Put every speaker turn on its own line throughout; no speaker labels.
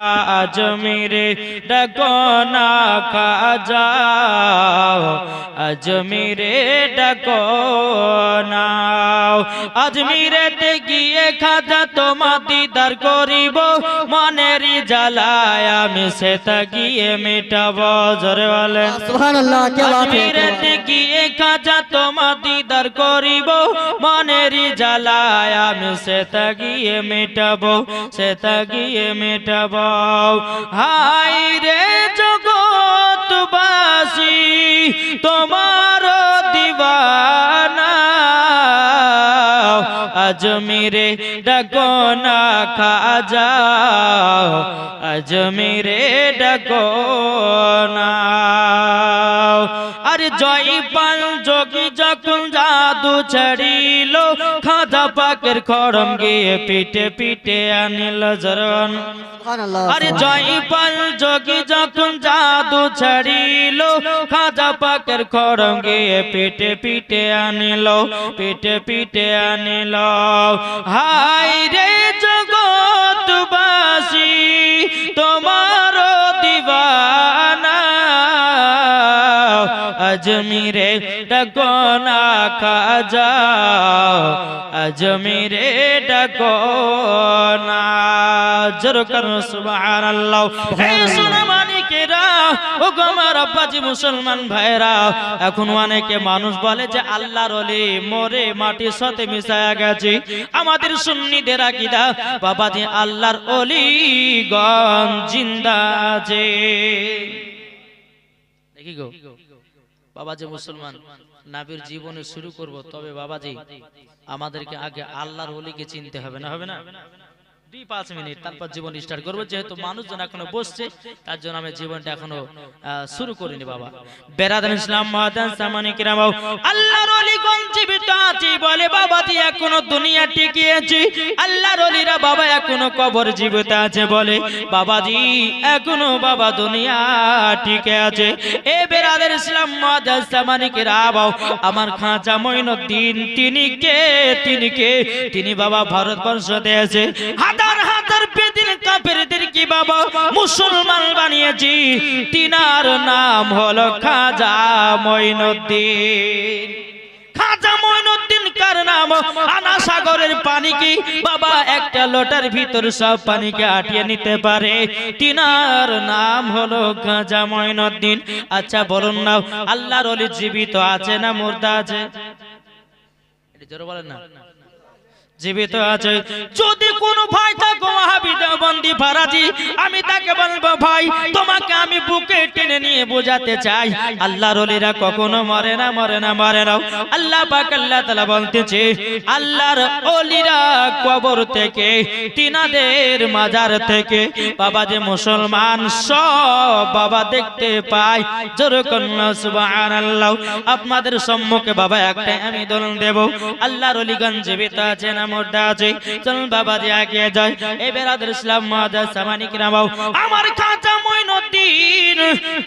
আজ মেরে ডাকো না খাজা আজ মেরে ডাকো না। আজ মেরে গিয়ে খাজা তোমা দিদার করিব মনের জ্বালায় আমি সে গিয়ে মেটাব। জোরে
বলেন। সুবহানাল্লাহ
কে বাত আজা তোমা দিদার করিব, মনের জ্বালায় আমি সেতা গিয়ে মেটাব সেতা গিয়ে মেটাব। হাই রে জগৎবাসী, তোমার আজমিরে ডাকো না খাজাও আজমিরে ডাকো না। আর জয় চড়িল খাদা পাকের খড়ম গিয়ে পিঠে পিঠে আনিল জরন আরে জয়পাল যোগী যখন জাদু ছড়িল খাদা পাকের খড়ম গিয়ে পিঠে পিঠে আনিল পিঠে পিঠে আনিল। হাই রে জগৎবাসী। আজমিরে ডাকো না আজমিরে ডাকো না। জোর করো, সুবহানাল্লাহ। হে সোনা মানিকেরা ও গো আমার আব্বাজি মুসলমান ভাইরা এখন অনেকে মানুষ বলে যে আল্লাহর ওলি মরে মাটির সাথে মিশায়া গেছে। আমাদের সুন্নিদের আকীদা, বাবাজি আল্লাহর ওলি গন জিন্দা আছে দেখি গো। বাবাজি মুসলমান, নাবির জীবনে শুরু করব, তবে বাবাজি, আমাদেরকে আগে আল্লাহর ওলিকে চিনতে হবে না? হবে না? দুই পাঁচ মিনিট তারপর জীবন স্টার্ট করব। যেহেতু মানুষজন এখনও বসছে তার জন্য আমি জীবনটা এখনও শুরু করিনি বাবা। বেরাদান ইসলাম মহাদান সামানি কিরাম আল্লাহর অলিগণ জীবিত আছে বলে বাবাজি এখনও দুনিয়া টিকিয়েছে। আল্লাহর অলিরা বাবা এখনও কবর জীবিত আছে বলে বাবাজি এখনও বাবা দুনিয়া টিকে আছে। এ ইসলাম মহাদান সামানি কিরাম আমার খাঁচা মঈনুদ্দিন তিনি কে তিনি কে? তিনি বাবা ভারতবর্ষতে আছে। হাজার হাজার বেদিন কাফেরদের কি বাবা? মুসলমান বানিয়েছি। তিনার নাম হলো খাজা মঈনুদ্দিন খাজা মঈনুদ্দিন কার নাম? আনা সাগরের পানি কি? বাবা, একটা লোটার ভিতর সব পানিকে আটিয়ে নিতে পারে। তিনার নাম হলো খাজা মঈনুদ্দিন আচ্ছা বলুন না, আল্লাহর ওলি জীবিত আছে না মুর্দা আছে? এটা বলেন না। জীবিত আছে। যদি কোন ভাই থাকো বন্দি ফারাজি, আমি তাকে বলব, ভাই, তোমাকে আমি বুকে টেনে নিয়ে বোঝাতে চাই। আল্লাহর ওলিরা কখনো মরে না মরে না মরে না। আল্লাহ পাক আল্লাহ তাআলা বলতেছে, আল্লাহর ওলিরা কবর থেকে, তিনাদের মাজার থেকে, বাবা যে মুসলমান, সব বাবা দেখতে পায়। আপনাদের সম্মুখে বাবা একটা আমি দলন দেব। আল্লাহর অলিগঞ্জ জীবিত আছে না মোর্দা চলুন বাবা যায় ইসলাম আমার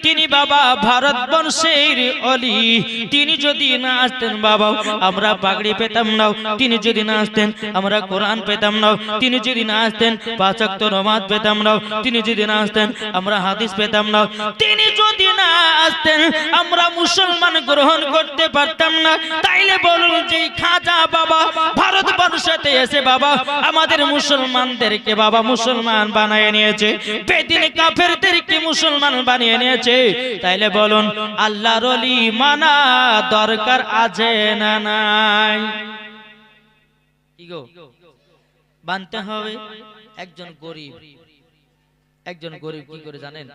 তিনি বাবা অলি। তিনি যদি না আসতেন বাবা, আমরা পাগড়ি পেতাম না। তিনি যদি না আসতেন, আমরা কোরআন পেতাম না। তিনি যদি না আসতেন পাঁচক্ত নমাজ পেতাম না। তিনি যদি না আসতেন, আমরা হাদিস পেতাম না। তিনি আসতেন, আমরা মুসলমান গ্রহণ করতে পারতাম না। তাইলে বলুন যে খাজা বাবা, ভারতবর্ষতে এসে বাবা, আমাদের মুসলমানদেরকে বাবা মুসলমান বানিয়ে নিয়েছে। বেদিন কাফেরদেরকে মুসলমান বানিয়ে নিয়েছে? তাইলে বলুন, আল্লাহর ওলি মানা দরকার আছে না নাই? বানতে হবে? একজন গরিব। একজন গরিব কি করে জানেন?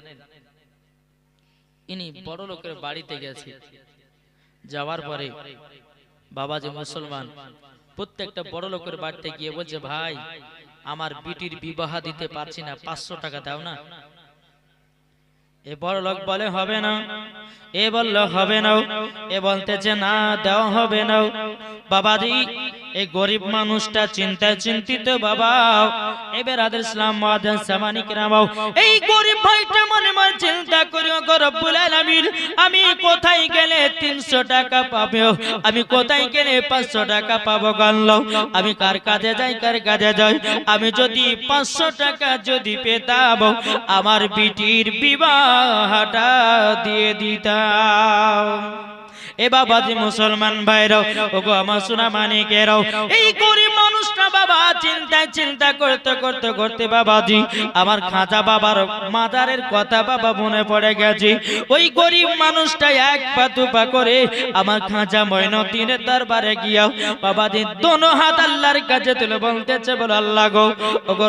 ইনি বড় লোকের বাড়িতে গেছে। যাওয়ার পরে বাবা যে মুসলমান প্রত্যেকটা বড় লোকের বাড়িতে গিয়ে বলছে ভাই আমার বিটির বিবাহ দিতে পারছি না পাঁচশো টাকা দাও না। এ বড় লোক বলে হবে না। এ বলল হবে না। এ বলতেছে না দেওয়া হবে না। বাবাজি এই গরিব মানুষটা চিন্তায় চিন্তিত বাবা এবার আদের ইসলাম মাদান সামানি কিরামাও এই গরিব ভাইটা মনে মনে চিন্তা করি ও রব্বুল আলামিন, আমি কোথায় গেলে 300 টাকা পাবো? আমি কোথায় গেলে 500 টাকা পাবো গানলো আমি কার কাজে যাই, কার কাজে যাই? আমি যদি 500 টাকা যদি পেতাম, আমার বিটির বিবাহটা দিয়ে দিতাম। এ বাবাজি মুসলমান ভাইরাও ওগো আমার সোনা মানিকেরাও এই গরিব মানুষটা বাবা চিন্তা চিন্তা করতে করতে করতে বাবাজি, আমার খাঁচা বাবার মাজারের কথা বাবা মনে পড়ে গেছে। ওই গরিব মানুষটা এক পা দুপা করে আমার খাঁচা বাবাজি হাত আল্লাহর কাছে তুলে বলতেছে বল, আল্লাহ গো, ওগো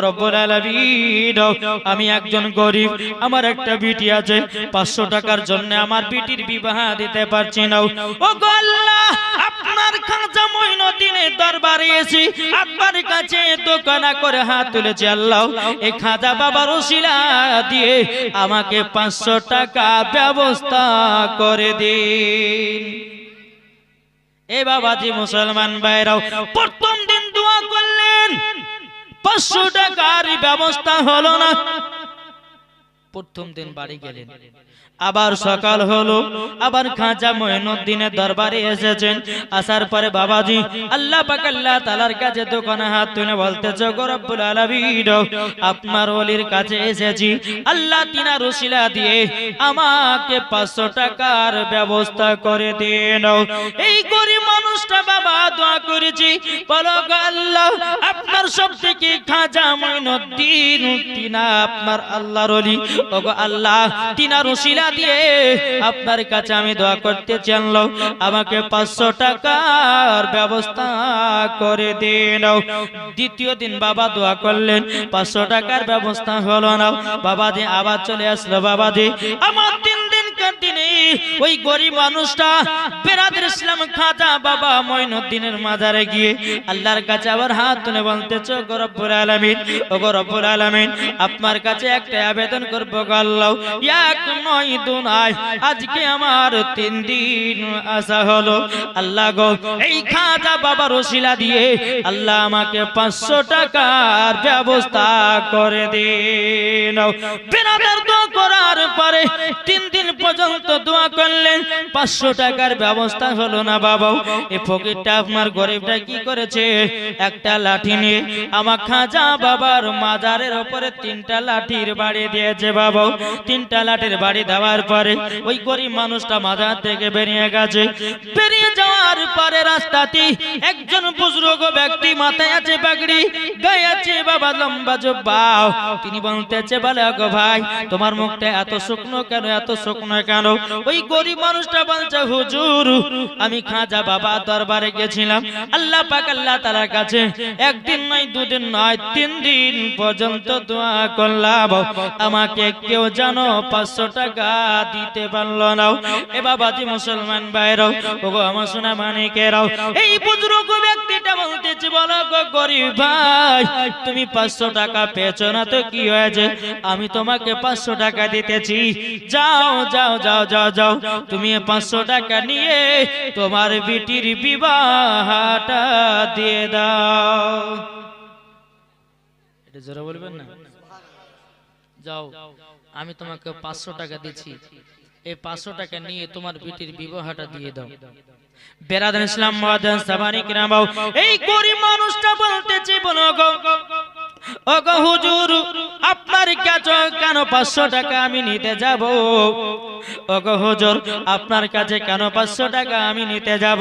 আমি একজন গরিব, আমার একটা বিটি আছে, পাঁচশো টাকার জন্য আমার বিটির বিবাহ দিতে পারছি না। ও গো আল্লাহ আপনার খাজা মঈনুদ্দিনের দরবারে এসে আপনার কাছে করে হাত তুলেছি, আল্লাহ। এই খাজা বাবার দিয়ে আমাকে পাঁচশো টাকা ব্যবস্থা করে দিন। এ বাবাজি মুসলমান ভাইরাও, প্রথম দিন দোয়া করলেন, পাঁচশো টাকার ব্যবস্থা হলো না। প্রথম দিন বাড়ি গেলেন। আবার সকাল হলো, আবার খাঁচা মঈনুদ্দিনের দরবারে এসেছেন। আসার পরে বাবাজি, আল্লাহ পাক আল্লাহ তাআলার কাছে দোকানে হাত তুলে বলতেছে রব্বুল আলামিন, আপনার ওলির কাছে এসেছি। আল্লাহ তিনা রসিলা দিয়ে আমাকে 500 টাকার ব্যবস্থা করে দিন। এই গরিব মানুষটা বাবা দোয়া করেছি, বলো আল্লাহ, আপনার সব থেকে খাঁচা মঈনুদ্দিন, তিনা আপনার আল্লাহর ওলি। ওগো আল্লাহ তিনা রসিলা দিয়ে আপনার কাছে আমি দোয়া করতে চাইলাম আমাকে পাঁচশো টাকার ব্যবস্থা করে দিন দ্বিতীয় দিন বাবা দোয়া করলেন, পাঁচশো টাকার ব্যবস্থা হলো না। বাবা দি আবার চলে আসলো বাবা দি আমার তিন দিন দিনে ওই গরিব মানুষটা বেরাদের ইসলাম খাজা বাবা মঈনুদ্দিনের মাজারে গিয়ে আল্লাহর কাছে আবার হাত তুলে বলতেছো গরব্বুল আলামিন, ও গরব্বুল আলামিন, আপনার কাছে একটা আবেদন করব গো আল্লাহ। এক নয় দু নয় আজকে আমার তিন দিন আসা হলো। আল্লাহ গো, এই খাজা বাবার ওসিলা দিয়ে আল্লাহ আমাকে পাঁচশো টাকার ব্যবস্থা করে দিন। বেরাদার দোয়া করার পরে তিন দিন পর্যন্ত দোয়া করলেন। পাঁচশো টাকার ব্যবস্থা হলো না বাবা। এ ফকিরটা আপনার গরিবটা কি করেছে? একটা লাঠি নিয়ে আমার খাজা বাবার মাজারের ওপরে তিনটা লাঠির বাড়ি দিয়েছে বাবা। তিনটা লাঠির বাড়ি দেওয়ার পরে ওই গরিব মানুষটা মাজার থেকে বেরিয়ে গেছে। বেরিয়ে যাওয়ার পরে রাস্তাতে একজন বুজুর্গ ব্যক্তি মাথায় আছে পাগড়ি, গায়ে আছে বাবা লম্বা জব্বাও তিনি বলতেছে, বলে গো ভাই, তোমার মুখটা এত শুকনো কেন, এত শুকনো কেন? ওই গরিব মানুষটা বলছে, হুজুর, আমি খাজা বাবা দরবারে গেছিলাম। আল্লাহ পাক, আল্লাহ তাআলার কাছে একদিন নয়, দুদিন নয়, তিন দিন পর্যন্ত দোয়া করলাম। আমাকে কেউ জানো পাঁচশো টাকা দিতে পারল না। এ বাবাজি মুসলমান ভাইরাও ওগো আমার সোনা মানিকেরাও এই বুজুর্গ ব্যক্তিটা বলতেছে, বলো গরিব ভাই, তুমি পাঁচশো টাকা না তো কি হয়েছে? আমি তোমাকে পাঁচশো টাকা দিতেছি। যাও যাও যাও যাও যাও, তুমি পাঁচশো টাকা নিয়ে তোমার বিটির বিবাহটা দিয়ে দাও। এটা বলবেন না? যাও, আমি তোমাকে পাঁচশো টাকা দিচ্ছি। এই পাঁচশো টাকা নিয়ে তোমার বিটির বিবাহটা দিয়ে দাও। বেরাদান ইসলাম মাদান সাবানি কিরামাও এই গরিব মানুষটা বলতেছে বলো গো ও গো হুজুর, আপনার কাছে কেন পাঁচশো টাকা আমি নিতে যাব? ও গো হুজুর, আপনার কাছে কেন পাঁচশো টাকা আমি নিতে যাব?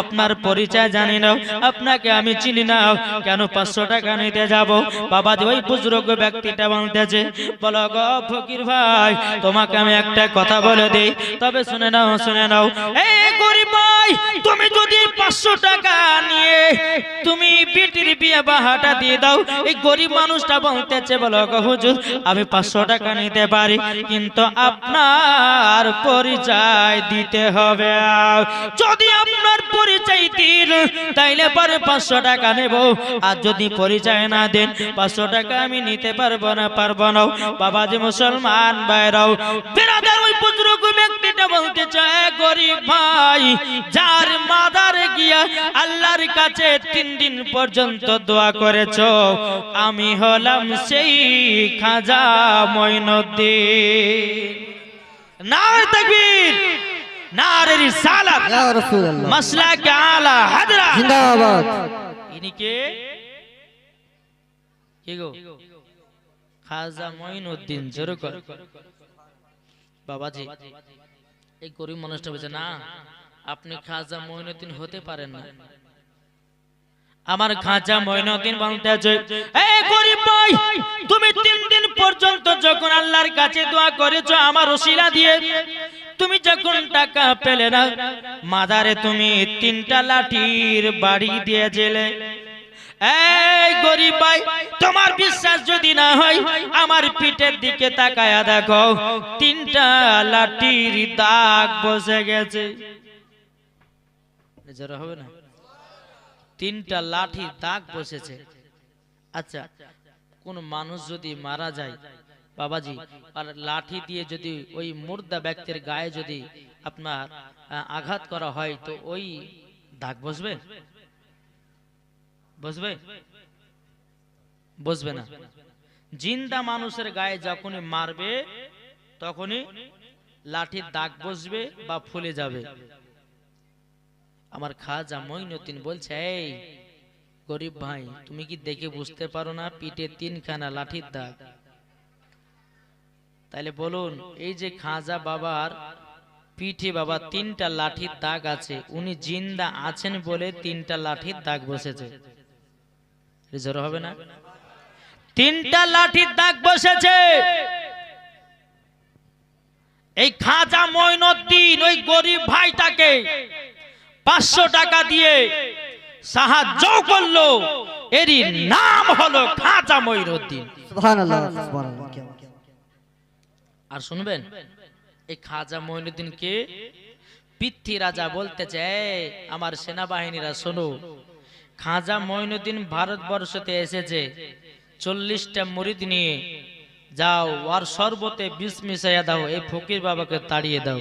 আপনার পরিচয় জানি না আপনাকে আমি চিনি না, কেন পাঁচশো টাকা নিতে যাব? বাবা ওই বুজুর্গ ব্যক্তিটা বলতেছে, বলো গো ফকির ভাই, তোমাকে আমি একটা কথা বলে দিই, তবে শুনে নাও শুনে নাও। এই গরিব তুমি যদি পাঁচশো টাকা নিয়ে তুমি বিটির বিয়ে বাহাটা দিয়ে দাও, এই গরিব মানুষটা বলতেছে, বলো হুজুর, আমি পাঁচশো টাকা নিতে পারি, কিন্তু আপনার পরিচয় দিতে হবে। যদি আপনার পরিচয় দিন, তাইলে পরে পাঁচশো টাকা নেব। আর যদি পরিচয় না দেন, পাঁচশো টাকা আমি নিতে পারব না পারব না। বাবাজি মুসলমান বাইরাও বেরাদার ওই বুজুর্গ ব্যক্তিটা বলতে চায় গরিব ভাই যার মাদারে গিয়া আল্লাহর কাছে তিন দিন পর্যন্ত দোয়া করেছ আমি হলাম সেই খাজা মঈনুদ্দিন। নারে তাকবীর নারে রিসালাত
ইয়া রাসূলুল্লাহ।
মাসলাক আলা হাজরা।
জিন্দাবাদ।
ইনি কে? কে গো? খাজা মঈনুদ্দিন জোরে কর। বাবাজি এই গরিব মানুষটা বলছে না আপনি খাজা মঈনুদ্দিন হতে পারেন না। আমার খাজা মঈনুদ্দিন বলতে আছে এই গরিব ভাই তুমি তিন দিন পর্যন্ত যখন আল্লাহর কাছে দোয়া করেছ আমার ওসিলা দিয়ে তুমি যখন টাকা পেলে না মাদারে তুমি তিনটা লাঠির বাড়ি দিয়েছিলে। এই গরিব ভাই, তোমার বিশ্বাস যদি না হয়, আমার পিঠের দিকে তাকায়া দেখো, তিনটা লাঠির দাগ বসে গেছে। হবে না? তিনটা লাঠির দাগ বসেছে। আচ্ছা কোন মানুষ যদি মারা যায়, বাবাজি, আর লাঠি দিয়ে যদি ওই মুর্দা ব্যক্তির গায়ে যদি আপনার আঘাত করা হয়, তো ওই দাগ বসবে? বসবে বসবে না। জিন্দা মানুষের গায়ে যখনই মারবে, তখনই লাঠির দাগ বসবে বা ফুলে যাবে। আমার খাজা মঈনুদ্দিন বলছে, এই গরিব ভাই, তুমি কি দেখে বুঝতে পারো না পিঠে তিনখানা লাঠির দাগ? তাহলে বলুন, এই যে খাজা বাবার পিঠে বাবা তিনটা লাঠির দাগ আছে, উনি জিন্দা আছেন বলে তিনটা লাঠির দাগ বসেছে। রিজর হবে না? তিনটা লাঠির দাগ বসেছে। এই খাজা মঈনুদ্দিন ওই গরিব ভাইটাকে পাঁচশো টাকা দিয়ে সাহায্য করল। এরই নাম হলো খাজা মঈনুদ্দিন
সুবহানাল্লাহ সুবহানাল্লাহ কে বাত
আর শুনবেন এই খাজা মঈনুদ্দিনকে পিথি রাজা বলতে চায় আমার সেনাবাহিনীরা শোনো খাজা মঈনুদ্দিন ভারতবর্ষতে এসেছে। চল্লিশটা মুরিদ নিয়ে। যাও আর সর্বতে বিষ মিশাইয়া দাও, এই ফকির বাবাকে তাড়িয়ে দাও।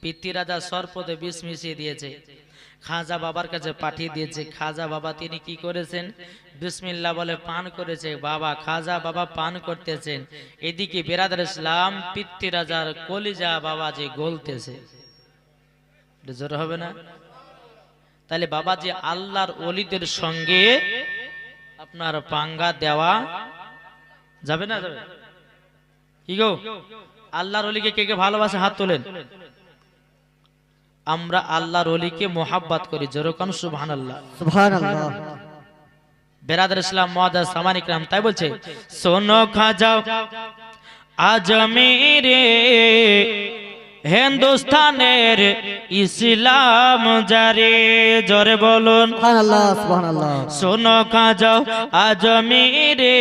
পিতৃ রাজা সর্বতে বিষ মিশিয়ে দিয়েছে। খাজা বাবার কাছে পাঠিয়ে দিয়েছে। খাজা বাবা, তিনি কি করেছেন? বিসমিল্লা বলে পান করেছে। বাবা, খাজা বাবা পান করতেছেন। এদিকে বেরাদার ইসলাম পিতৃ রাজার কলিজা বাবা যে গলতেছে জোর হবে না? তাহলে বাবা যে আল্লাহর অলিদের সঙ্গে আপনার পাঙ্গা দেওয়া যাবে না? যাবে কি গো? আল্লাহর অলিকে কে কে ভালোবাসে? হাত তোলেন। আমরা আল্লাহর অলিকে মোহাব্বত করি। যেরকম সুবহান আল্লাহ
সুবহানাল্লাহ।
বেরাদার ইসলাম মহাদাস সামানিক রাম তাই বলছে সোনো খাজা আজমিরে হিন্দুস্তানের ইসলাম জারে জরে বলুন। শোনো খাজাও আজমিরে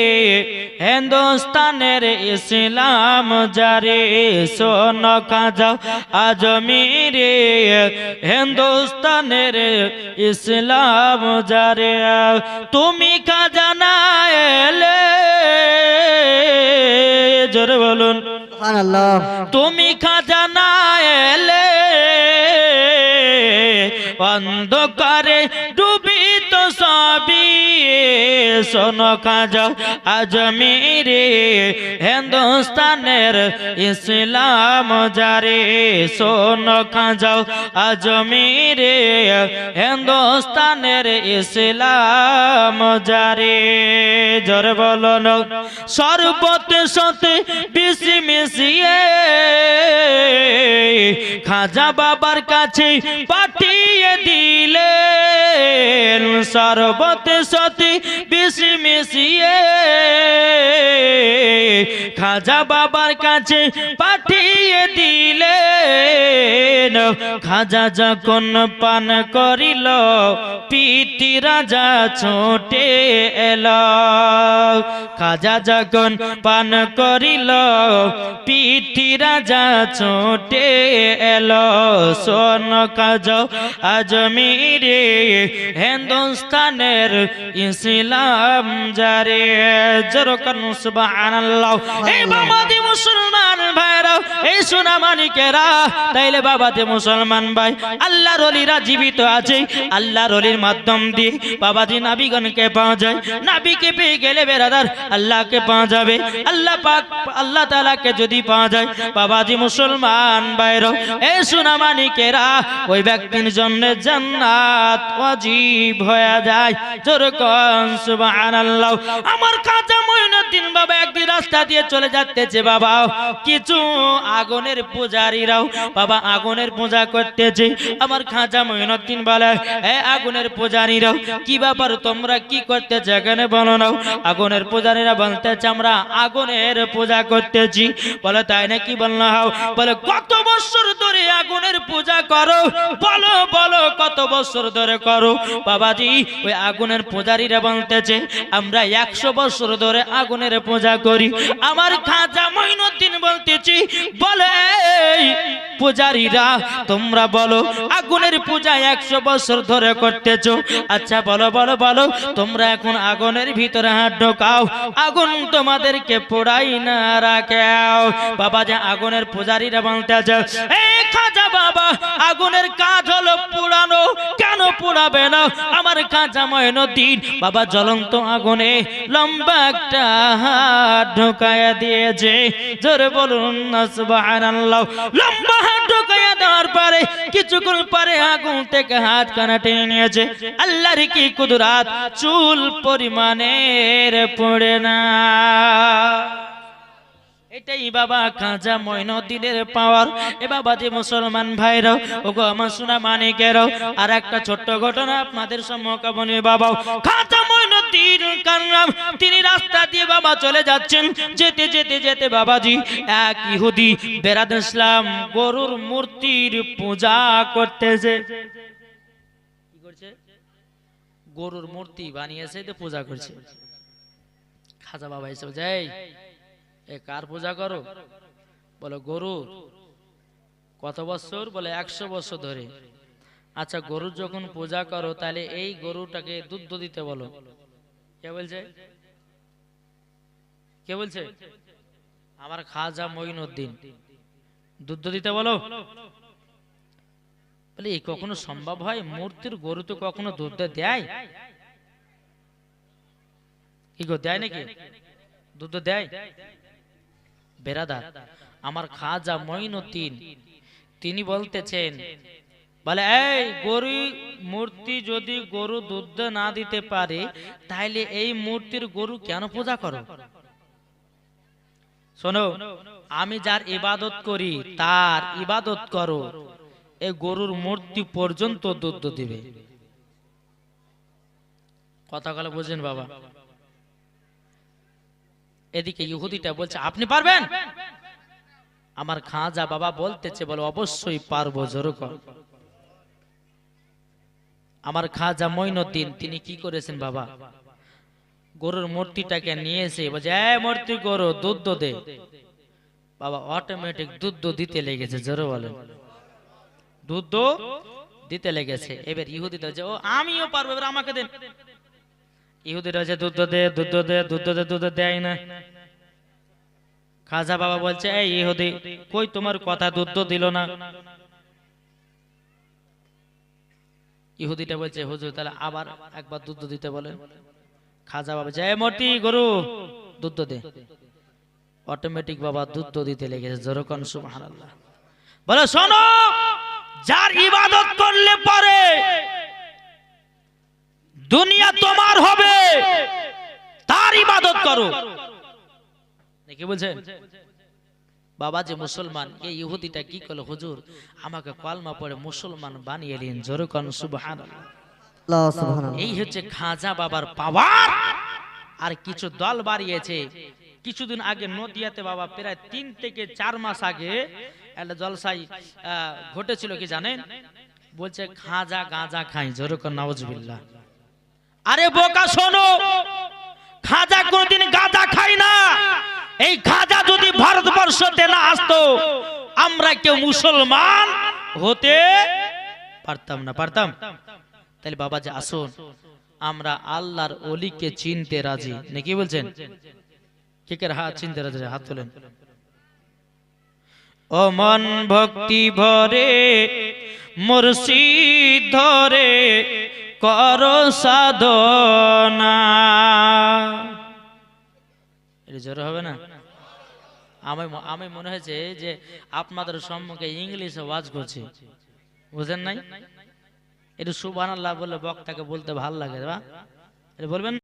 হিন্দুস্তানের ইসলাম জারে। শোনো খাজাও আজমিরে হিন্দুস্তানের ইসলাম জারে। তুমি খাজানা এলে জোরে বলুন। তুমি খাজানা এলে অন্ধকারে ডুবি তো সবই। শোনো খাজা আজমিরে, হিন্দুস্তানের ইসলাম জারে। শোনো খাজা আজমিরে, হিন্দুস্তানের ইসলাম জারে। জোর বলন সর্বতে সতে বিশি মিশিয়ে খাজা বাবার কাছে পাঠিয়ে দিলেন সর্বতে সতে বিশি মিশিয়ে খাজা বাবার কাছে পাঠিয়ে দিলেন। খাজা যখন পান করিল পিটি রাজা ছোটে এল। খাজা যখন পান করিল পিটি রাজা ছোটে এল। সোন কাজ আজমিরে হিন্দুস্তানের ইসলাম জারে। জরকান সুবহানাল্লাহ। এই বাবাদি মুসলমান ভাইরা এই সোনা মানিকেরা, তাইলে বাবা যে মুসলমান ভাই, আল্লাহর অলিরা জীবিত আছে, আল্লাহর অলির মাধ্যম দিয়ে বাবাজি নাবিগণকে পাওয়া যায়। নাবিকে পেয়ে গেলে বেরাদার আল্লাহকে পাওয়া যাবে। আল্লাহ পাক, আল্লাহ তাআলাকে যদি পাওয়া যায়, বাবাজি মুসলমান ভাইরা এই সোনা মানিকেরা, ওই ব্যক্তির জন্য জান্নাত ওয়াজিব হয়ে যায়। জোর কন সুবহানাল্লাহ। আমার কাজা মঈনুদ্দিন বাবা একদিন রাস্তা দিয়ে চলে যাচ্ছে বাবা। কিছু আগুনের পূজারীরাও বাবা আগুনের পূজা করতেছে। আমার খাজা মঈনুদ্দিন বলে, এ আগুনের পূজারীরাও, কি ব্যাপার তোমরা কি করতেছে এখানে বলো না? আগুনের পূজারীরা বলতেছে, আমরা আগুনের পূজা করতেছি। বলে, তাই নাকি বলল? হাও বলে, কত বছর ধরে আগুনের পূজা করো? বলো বলো, কত বছর ধরে করো? বাবাজি ওই আগুনের পূজারীরা বলতেছে, আমরা একশো বছর ধরে আগুনের পূজা করি। আমার খাজা মঈনুদ্দিন বলতেছি, বলে পূজারীরা, তোমরা বলো, আগুনের পূজা একশো বছর ধরে করতেছো? আচ্ছা বলো বলো বলো, তোমরা এখন আগুনের ভিতরে হাত ঢোকাও। আগুন তোমাদেরকে পোড়াই না রাখাও। বাবা যে আগুনের পূজারীরা বলতেছে এই খাজা বাবা, আগুনের কাজ হলো পুরানো কেন পুরাবে না? আমার খাজা ময়নদ্দিন বাবা জ্বলন্ত আগুনে লম্বা একটা হাত ঢোকায়া দিয়েছে। জোরে বলুন, সুবহানাল্লাহ। লম্বা হাত দেওয়ার পরে কিছুক্ষণ পরে আগুন থেকে হাত নিয়েছে। আল্লাহর কি কুদরাত? চুল পরিমাণের পড়ে না। এটাই বাবা খাজা মঈনুদ্দিনের পাওয়ার এ বাবা যে মুসলমান ভাইরাও ওগো আমার সোনা মানিকেরাও আর একটা ছোট্ট ঘটনা আপনাদের সম্মুখে বলি বাবা তিনি রাস্তা দিয়ে বাবা চলে যাচ্ছেন। যেতে যেতে যেতে বাবাজি এক ইহুদি বেরাদ ইসলাম গরুর মূর্তির পূজা করতেছে। গরুর মূর্তি বানিয়েছে, তো পূজা করছে। খাজা বাবা হিসেবে যাই এ কার পূজা করো? বলে, গরু। কত বছর? বলে, একশো বছর ধরে। আচ্ছা গরুর যখন পূজা করো, তাহলে এই গরুটাকে দুধ দিতে বলো। কে বলছে? আমার খাজা দুধ দিতে বলো। বলে কখনো সম্ভব হয় মূর্তির গরু তো কখনো দুধ দেয়। কি গো, দেয় নাকি? দুধ দেয়। বেরাদার, আমার খাজা মঈনুদ্দিন, তিনি বলতেছেন বলে, এই গরু মূর্তি যদি গরু দুধ না দিতে পারে তাহলে এই মূর্তির গরু কেন পূজা করো? শোনো, আমি যার ইবাদত করি, তার ইবাদত করো এই গরুর মূর্তি পর্যন্ত দুধ দিবে। কথা বলে বুঝেন বাবা। এদিকে ইহুদিটা বলছে, আপনি পারবেন? আমার খাজা বাবা বলতেছে, বলে, অবশ্যই পারব, জোর কর। আমার খাজা মঈনুদ্দিন তিনি কি করেছেন বাবা? গরুর মূর্তিটাকে নিয়েছে বলছে মূর্তি গরু, দুধ দে। বাবা অটোমেটিক দুধ দিতে লেগেছে, জোরে বলেন। দুধ দিতে লেগেছে। এবার ইহুদিটা যে ও, আমিও পারব, এবার আমাকে দেন। ইহুদিরা যে দুধ দে দুধ দে দুধ দে, দুধ দেয় না। খাজা বাবা বলছে, এই ইহুদি, কই তোমার কথা দুধ দিল না? ইহুদিটা বলছে, হুজুর, তাহলে আবার একবার দুধ দিতে বলেন। খাজা বাবা জয় মতি গরু, দুধ দে। অটোমেটিক বাবা দুধ দিতে লেগেছে জোরকন সুবহানাল্লাহ। বলে, শোনো, যার ইবাদত করলে পরে দুনিয়া তোমার হবে, তার ইবাদত করো। কি বলছেন? বাবা যে মুসলমান এই ইহুদিটা কি করল? হুজুর আমাকে কলমা পড়ে মুসলমান বানিয়ে নিন জোরকন সুবহানাল্লাহ। এই হচ্ছে খাজা বাবার পাওয়ার। আর কিছু দল বাড়িয়েছে। কিছুদিন আগে নদিয়াতে বাবা প্রায় তিন থেকে চার মাস আগে একটা জলসাই আহ, ঘটেছিল কি জানেন? বলছে খাজা গাঁজা খাই। জোরকন নওয়াজবিল্লাহ আরে বোকা শোনো! খাজা কোনদিন গাঁজা খাই না। এই খাজা যদি ভারতবর্ষতে না আসতো, আমরা কেউ মুসলমান হতে পারতাম না। পারতাম? তাহলে বাবা যে আসুন। আমরা আল্লাহর অলিকে চিনতে রাজি। নাকি বলছেন? কে কে হাত চিনতে রাজি? হাত তোলেন। ও মন ভক্তি ভরে, মুর্শিদ ধরে কর সাধনা। এটা জোরে হবে না? আমি আমি মনে হয়েছে যে আপনাদের সম্মুখে ইংলিশে ওয়াজ করছি। বুঝেন নাই? এটা সুবহানাল্লাহ বলে বক্তাকে বলতে ভালো লাগে, বা? এটা বলবেন?